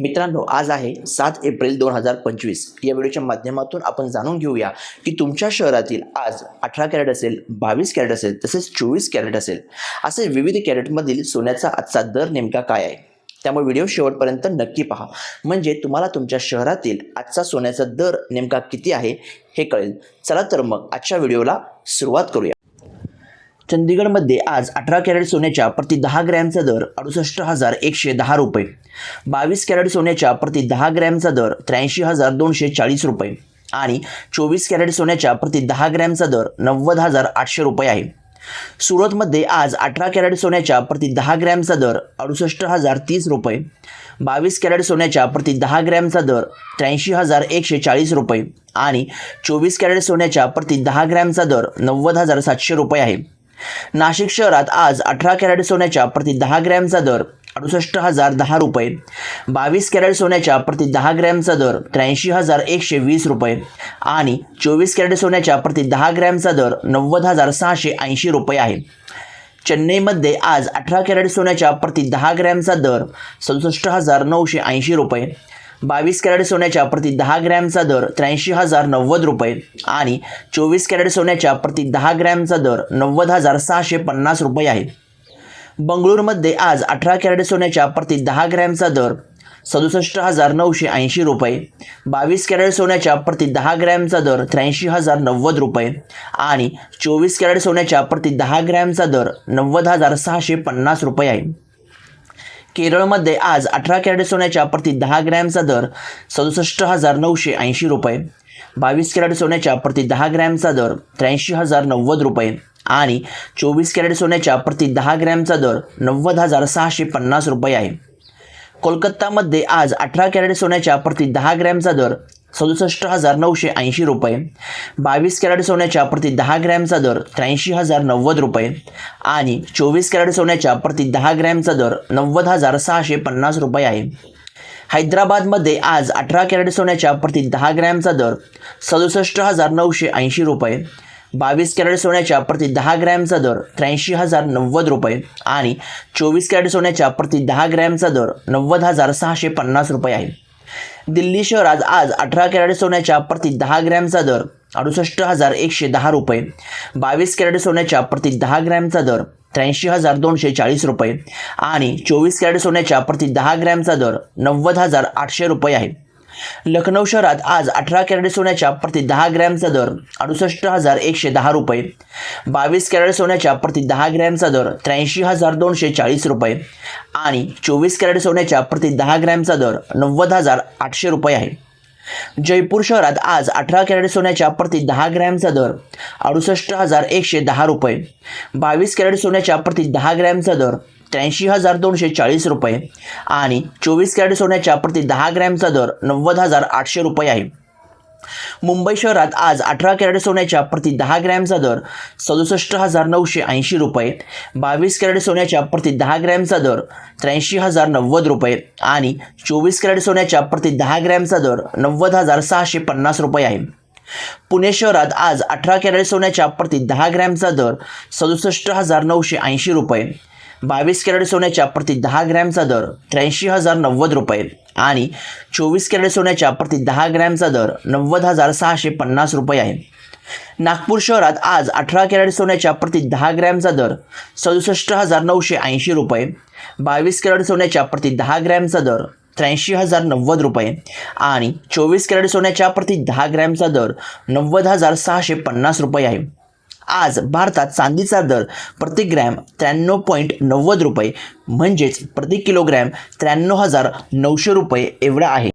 मित्रांनो आज आहे सात एप्रिल दोन हजार पंचवीस. या व्हिडिओच्या माध्यमातून आपण जाणून घेऊया की तुमच्या शहरातील आज अठरा कॅरेट असेल बावीस कॅरेट असेल तसेच चोवीस कॅरेट असेल असे विविध कॅरेटमधील सोन्याचा आजचा दर नेमका काय आहे? त्यामुळे व्हिडिओ शेवटपर्यंत नक्की पहा. म्हणजे तुम्हाला तुमच्या शहरातील आजचा सोन्याचा दर नेमका किती आहे हे कळेल. चला तर मग आजच्या व्हिडिओला सुरुवात करूया. चंदीगडमध्ये आज अठरा कॅरेट सोन्याच्या प्रति दहा ग्रॅमचा दर अडुसष्ट हजार एकशे दहा रुपये. बावीस कॅरेट सोन्याच्या प्रति दहा ग्रॅमचा दर त्र्याऐंशी हजार दोनशे चाळीस रुपये. आणि चोवीस कॅरेट सोन्याच्या प्रति दहा ग्रॅमचा दर नव्वद हजार आठशे रुपये आहे. सुरतमध्ये आज अठरा कॅरेट सोन्याच्या प्रति दहा ग्रॅमचा दर अडुसष्ट हजार तीस रुपये. बावीस कॅरेट सोन्याच्या प्रति दहा ग्रॅमचा दर त्र्याऐंशी हजार एकशे चाळीस रुपये. आणि चोवीस कॅरेट सोन्याच्या प्रति दहा ग्रॅमचा दर नव्वद हजार सातशे रुपये आहे. नाशिक शहरात आज अठरा कॅरेट सोन्याच्या प्रति दहा ग्रॅमचा दर अडुसष्ट हजार दहा रुपये. बावीस कॅरेट सोन्याच्या प्रति दहा ग्रॅमचा दर त्र्याऐंशी हजार एकशे वीस रुपये. आणि चोवीस कॅरेट सोन्याच्या प्रति दहा ग्रॅमचा दर नव्वद हजार सहाशे ऐंशी रुपये आहे. चेन्नईमध्ये आज अठरा कॅरेट सोन्याच्या प्रति दहा ग्रॅमचा दर सदुसष्ट हजार नऊशे ऐंशी रुपये. बावीस कॅरेट सोन्याच्या प्रति दहा ग्रॅमचा दर त्र्याऐंशी हजार नव्वद रुपये आणि चोवीस कॅरेट सोन्याच्या प्रति दहा ग्रॅमचा दर नव्वद हजार सहाशे पन्नास रुपये आहे बंगळुरूमध्ये आज अठरा कॅरेट सोन्याच्या प्रति दहा ग्रॅमचा दर सदुसष्ट हजार नऊशे ऐंशी रुपये बावीस कॅरेट सोन्याच्या प्रति दहा ग्रॅमचा दर त्र्याऐंशी हजार नव्वद रुपये आणि चोवीस कॅरेट सोन्याच्या प्रति दहा ग्रॅमचा दर नव्वद हजार सहाशे पन्नास रुपये आहे. केरळमध्ये आज अठरा कॅरेट सोन्याच्या प्रति दहा ग्रॅमचा दर सदुसष्ट हजार नऊशे ऐंशी रुपये. बावीस कॅरेट सोन्याच्या प्रति दहा ग्रॅमचा दर त्र्याऐंशी हजार नव्वद रुपये आणि चोवीस कॅरेट सोन्याच्या प्रति दहा ग्रॅमचा दर नव्वद हजार सहाशे पन्नास रुपये आहे. कोलकातामध्ये आज अठरा कॅरेट सोन्याच्या प्रति दहा ग्रॅमचा दर सदुसष्ट हजार नऊशे ऐंशी रुपये. बावीस कॅरेट सोन्याच्या प्रति दहा ग्रॅमचा दर त्र्याऐंशी हजार नव्वद रुपये. आणि चोवीस कॅरेट सोन्याच्या प्रति दहा ग्रॅमचा दर नव्वद हजार सहाशे पन्नास रुपये आहे. हैदराबादमध्ये आज अठरा कॅरेट सोन्याच्या प्रति दहा ग्रॅमचा दर सदुसष्ट हजार नऊशे ऐंशी रुपये. बावीस कॅरेट सोन्याच्या प्रति दहा ग्रॅमचा दर त्र्याऐंशी हजार नव्वद रुपये. आणि चोवीस कॅरेट सोन्याच्या प्रति दहा ग्रॅमचा दर नव्वद हजार सहाशे पन्नास रुपये आहे. दिल्ली शहरात आज अठरा कॅरेट सोन्याच्या प्रति दहा ग्रॅमचा दर अडुसष्ट हजार एकशे दहा रुपये. बावीस कॅरेट सोन्याच्या प्रति दहा ग्रॅमचा दर त्र्याऐंशी हजार दोनशे चाळीस रुपये. आणि चोवीस कॅरेट सोन्याच्या प्रति दहा ग्रॅमचा दर नव्वद हजार आठशे रुपये आहे. लखनौ शहरात आज अठरा कॅरेट सोन्याच्या प्रति दहा ग्रॅमचा दर अडुसष्ट हजार एकशे दहा रुपये. बावीस कॅरेट सोन्याच्या प्रति दहा ग्रॅमचा दर त्र्याऐंशी हजार दोनशे चाळीस रुपये. आणि चोवीस कॅरेट सोन्याच्या प्रति दहा ग्रॅमचा दर नव्वद हजार आठशे रुपये आहे. जयपूर शहरात आज अठरा कॅरेट सोन्याच्या प्रति दहा ग्रॅमचा दर अडुसष्ट हजार एकशे दहा रुपये. बावीस कॅरेट सोन्याच्या प्रति दहा ग्रॅमचा दर त्र्याऐंशी हजार दोनशे चाळीस रुपये. आणि चोवीस कॅरेट सोन्याच्या प्रति दहा ग्रॅमचा दर नव्वद हजार आठशे रुपये आहे. मुंबई शहरात आज अठरा कॅरेट सोन्याच्या प्रति दहा ग्रॅमचा दर सदुसष्ट हजार नऊशे ऐंशी रुपये बावीस कॅरेट सोन्याच्या प्रति दहा ग्रॅमचा दर त्र्याऐंशी हजार नव्वद रुपये आणि चोवीस कॅरेट सोन्याच्या प्रति दहा ग्रॅमचा दर नव्वद हजार सहाशे पन्नास रुपये आहे. पुणे शहरात आज अठरा कॅरेट सोन्याच्या प्रति दहा ग्रॅमचा दर सदुसष्ट हजार नऊशे ऐंशी रुपये बावीस कॅरेट सोन्याच्या प्रति दहा ग्रॅमचा दर त्र्याऐंशी हजार नव्वद रुपये आणि चोवीस कॅरेट सोन्याच्या प्रति दहा ग्रॅमचा दर नव्वद हजार सहाशे पन्नास रुपये आहे. नागपूर शहरात आज अठरा कॅरेट सोन्याच्या प्रति दहा ग्रॅमचा दर सदुसष्ट हजार नऊशे ऐंशी रुपये बावीस कॅरेट सोन्याच्या प्रति दहा ग्रॅमचा दर त्र्याऐंशी हजार नव्वद रुपये आणि चोवीस कॅरेट सोन्याच्या प्रति दहा ग्रॅमचा दर नव्वद हजार सहाशे पन्नास रुपये आहे. आज भारतात चांदीचा दर प्रति ग्रॅम त्र्याण्णव पॉईंट नव्वद रुपये म्हणजेच प्रति किलोग्रॅम त्र्याण्णव हजार नऊशे रुपये एवढा आहे.